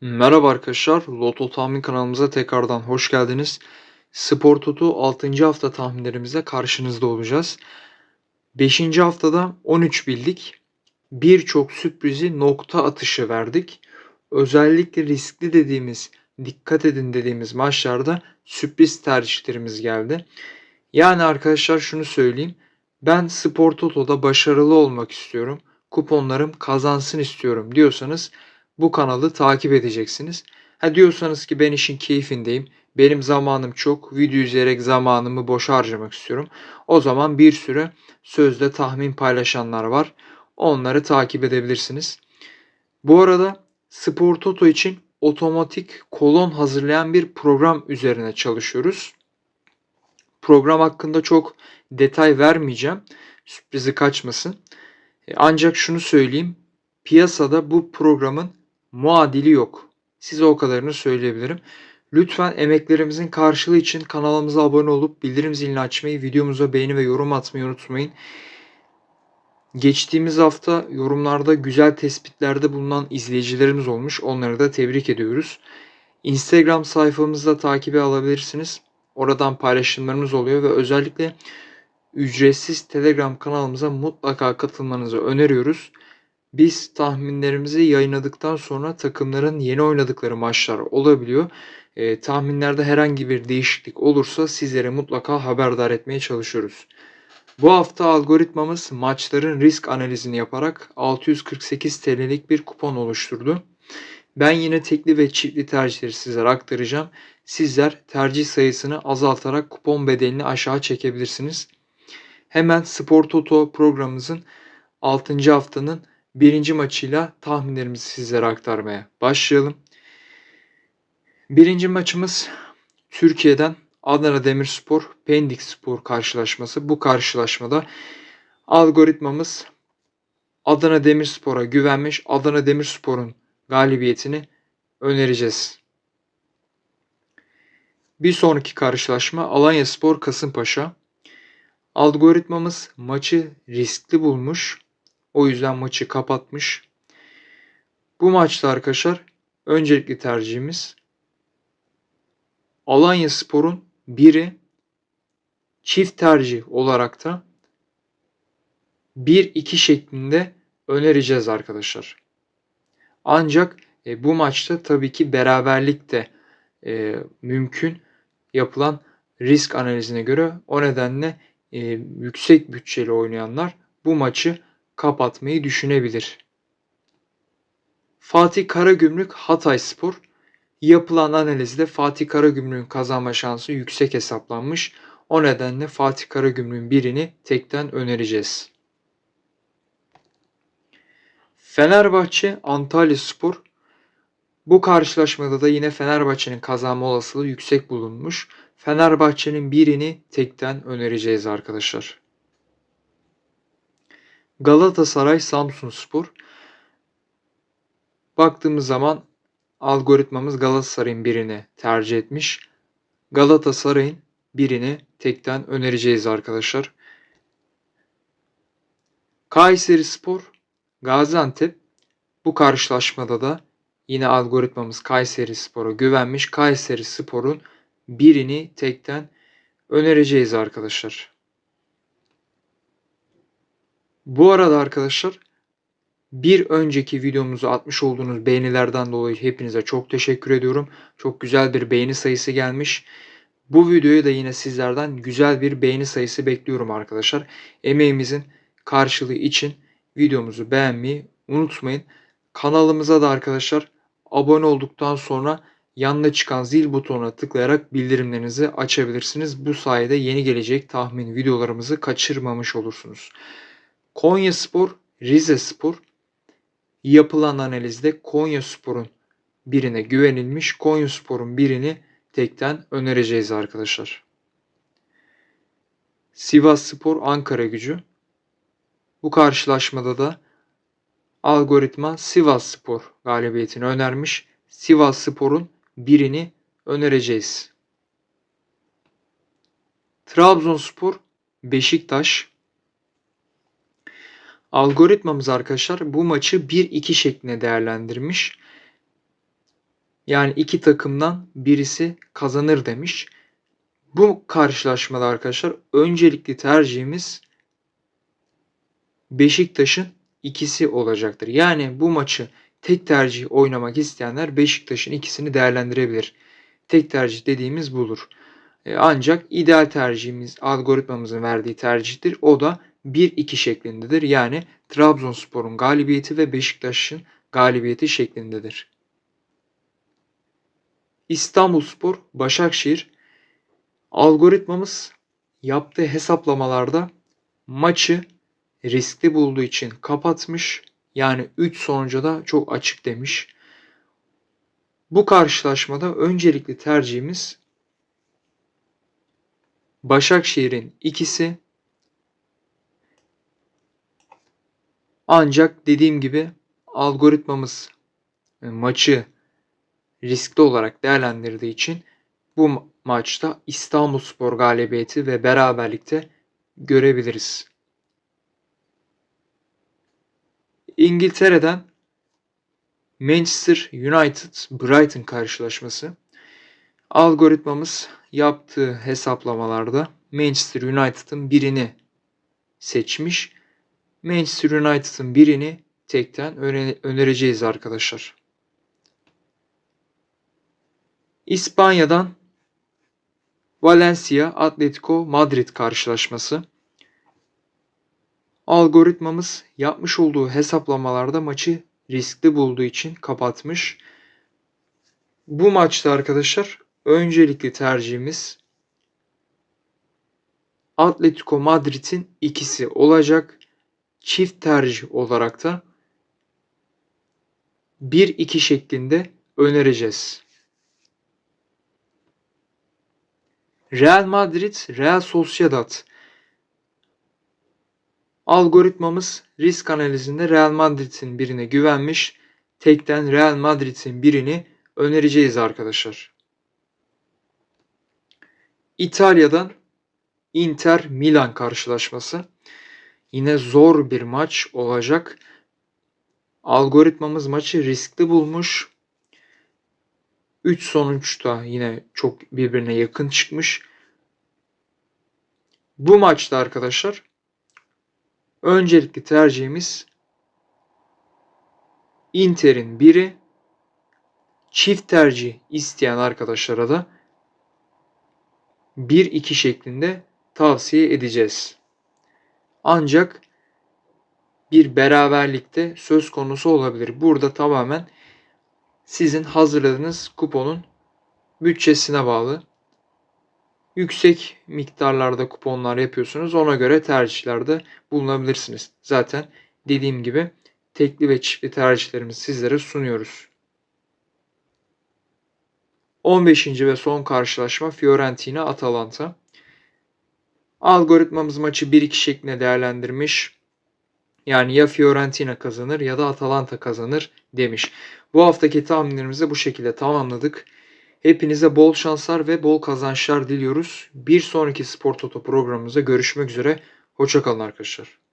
Merhaba arkadaşlar, Loto Tahmin kanalımıza tekrardan hoş geldiniz. Spor Toto 6. hafta tahminlerimizle karşınızda olacağız. 5. haftada 13 bildik. Birçok sürprizi nokta atışı verdik. Özellikle riskli dediğimiz, dikkat edin dediğimiz maçlarda sürpriz tercihlerimiz geldi. Yani arkadaşlar şunu söyleyeyim. Ben Spor Toto'da başarılı olmak istiyorum. Kuponlarım kazansın istiyorum diyorsanız bu kanalı takip edeceksiniz. Ha diyorsanız ki ben işin keyfindeyim. Benim zamanım çok. Video izleyerek zamanımı boş harcamak istiyorum. O zaman bir sürü sözde tahmin paylaşanlar var. Onları takip edebilirsiniz. Bu arada Spor Toto için otomatik kolon hazırlayan bir program üzerine çalışıyoruz. Program hakkında çok detay vermeyeceğim. Sürprizi kaçmasın. E, ancak şunu söyleyeyim. Piyasada bu programın muadili yok. Size o kadarını söyleyebilirim. Lütfen emeklerimizin karşılığı için kanalımıza abone olup bildirim zilini açmayı, videomuza beğeni ve yorum atmayı unutmayın. Geçtiğimiz hafta yorumlarda güzel tespitlerde bulunan izleyicilerimiz olmuş. Onları da tebrik ediyoruz. Instagram sayfamızda takibe alabilirsiniz. Oradan paylaşımlarımız oluyor ve özellikle ücretsiz Telegram kanalımıza mutlaka katılmanızı öneriyoruz. Biz tahminlerimizi yayınladıktan sonra takımların yeni oynadıkları maçlar olabiliyor. E, tahminlerde herhangi bir değişiklik olursa sizlere mutlaka haberdar etmeye çalışıyoruz. Bu hafta algoritmamız maçların risk analizini yaparak 648 TL'lik bir kupon oluşturdu. Ben yine tekli ve çiftli tercihleri sizlere aktaracağım. Sizler tercih sayısını azaltarak kupon bedelini aşağı çekebilirsiniz. Hemen Spor Toto programımızın 6. haftanın birinci maçıyla tahminlerimizi sizlere aktarmaya başlayalım. Birinci maçımız Türkiye'den Adana Demirspor Pendik Spor karşılaşması. Bu karşılaşmada algoritmamız Adana Demirspor'a güvenmiş. Adana Demirspor'un galibiyetini önereceğiz. Bir sonraki karşılaşma Alanya Spor Kasımpaşa. Algoritmamız maçı riskli bulmuş. O yüzden maçı kapatmış. Bu maçta arkadaşlar öncelikli tercihimiz Alanya Spor'un biri çift tercih olarak da 1-2 şeklinde önereceğiz arkadaşlar. Ancak e, bu maçta tabii ki beraberlik de e, mümkün yapılan risk analizine göre o nedenle e, yüksek bütçeli oynayanlar bu maçı kapatmayı düşünebilir. Fatih Karagümrük Hatay Spor yapılan analizde Fatih Karagümrük'ün kazanma şansı yüksek hesaplanmış. O nedenle Fatih Karagümrük'ün birini tekten önereceğiz. Fenerbahçe Antalya Spor bu karşılaşmada da yine Fenerbahçe'nin kazanma olasılığı yüksek bulunmuş. Fenerbahçe'nin birini tekten önereceğiz arkadaşlar. Galatasaray Samsun Spor. Baktığımız zaman algoritmamız Galatasaray'ın birini tercih etmiş. Galatasaray'ın birini tekten önereceğiz arkadaşlar. Kayseri Spor, Gaziantep. Bu karşılaşmada da yine algoritmamız Kayseri Spor'a güvenmiş. Kayseri Spor'un birini tekten önereceğiz arkadaşlar. Bu arada arkadaşlar bir önceki videomuzu atmış olduğunuz beğenilerden dolayı hepinize çok teşekkür ediyorum. Çok güzel bir beğeni sayısı gelmiş. Bu videoya da yine sizlerden güzel bir beğeni sayısı bekliyorum arkadaşlar. Emeğimizin karşılığı için videomuzu beğenmeyi unutmayın. Kanalımıza da arkadaşlar abone olduktan sonra yanına çıkan zil butonuna tıklayarak bildirimlerinizi açabilirsiniz. Bu sayede yeni gelecek tahmin videolarımızı kaçırmamış olursunuz. Konya Spor, Rize Spor yapılan analizde Konya Spor'un birine güvenilmiş. Konya Spor'un birini tekten önereceğiz arkadaşlar. Sivas Spor Ankara Gücü. Bu karşılaşmada da algoritma Sivas Spor galibiyetini önermiş. Sivas Spor'un birini önereceğiz. Trabzonspor Beşiktaş Algoritmamız arkadaşlar bu maçı 1-2 şeklinde değerlendirmiş. Yani iki takımdan birisi kazanır demiş. Bu karşılaşmada arkadaşlar öncelikli tercihimiz Beşiktaş'ın ikisi olacaktır. Yani bu maçı tek tercih oynamak isteyenler Beşiktaş'ın ikisini değerlendirebilir. Tek tercih dediğimiz budur. E, Ancak ideal tercihimiz algoritmamızın verdiği tercihtir. O da 1-2 şeklindedir. Yani Trabzonspor'un galibiyeti ve Beşiktaş'ın galibiyeti şeklindedir. İstanbulspor, Başakşehir algoritmamız yaptığı hesaplamalarda maçı riskli bulduğu için kapatmış. Yani 3 sonuca da çok açık demiş. Bu karşılaşmada öncelikli tercihimiz Başakşehir'in ikisi. Ancak dediğim gibi algoritmamız e, maçı riskli olarak değerlendirdiği için bu ma- maçta İstanbulspor galibiyeti ve beraberlikte görebiliriz. İngiltere'den Manchester United Brighton karşılaşması. Algoritmamız yaptığı hesaplamalarda Manchester United'ın birini seçmiş. Manchester United'ın birini tekten öne- önereceğiz arkadaşlar. İspanya'dan Valencia Atletico Madrid karşılaşması. Algoritmamız yapmış olduğu hesaplamalarda maçı riskli bulduğu için kapatmış. Bu maçta arkadaşlar öncelikli tercihimiz Atletico Madrid'in ikisi olacak. Çift tercih olarak da 1-2 şeklinde önereceğiz. Real Madrid, Real Sociedad. Algoritmamız risk analizinde Real Madrid'in birine güvenmiş. Tekten Real Madrid'in birini önereceğiz arkadaşlar. İtalya'dan Inter Milan karşılaşması. Yine zor bir maç olacak. Algoritmamız maçı riskli bulmuş. 3 sonuçta yine çok birbirine yakın çıkmış. Bu maçta arkadaşlar öncelikli tercihimiz Inter'in biri çift tercih isteyen arkadaşlara da 1-2 şeklinde tavsiye edeceğiz. Ancak bir beraberlikte söz konusu olabilir. Burada tamamen sizin hazırladığınız kuponun bütçesine bağlı. Yüksek miktarlarda kuponlar yapıyorsunuz. Ona göre tercihlerde bulunabilirsiniz. Zaten dediğim gibi tekli ve çiftli tercihlerimizi sizlere sunuyoruz. 15. ve son karşılaşma Fiorentina Atalanta. Algoritmamız maçı 1-2 şeklinde değerlendirmiş. Yani ya Fiorentina kazanır ya da Atalanta kazanır demiş. Bu haftaki tahminlerimizi bu şekilde tamamladık. Hepinize bol şanslar ve bol kazançlar diliyoruz. Bir sonraki Spor Toto programımızda görüşmek üzere. Hoşçakalın arkadaşlar.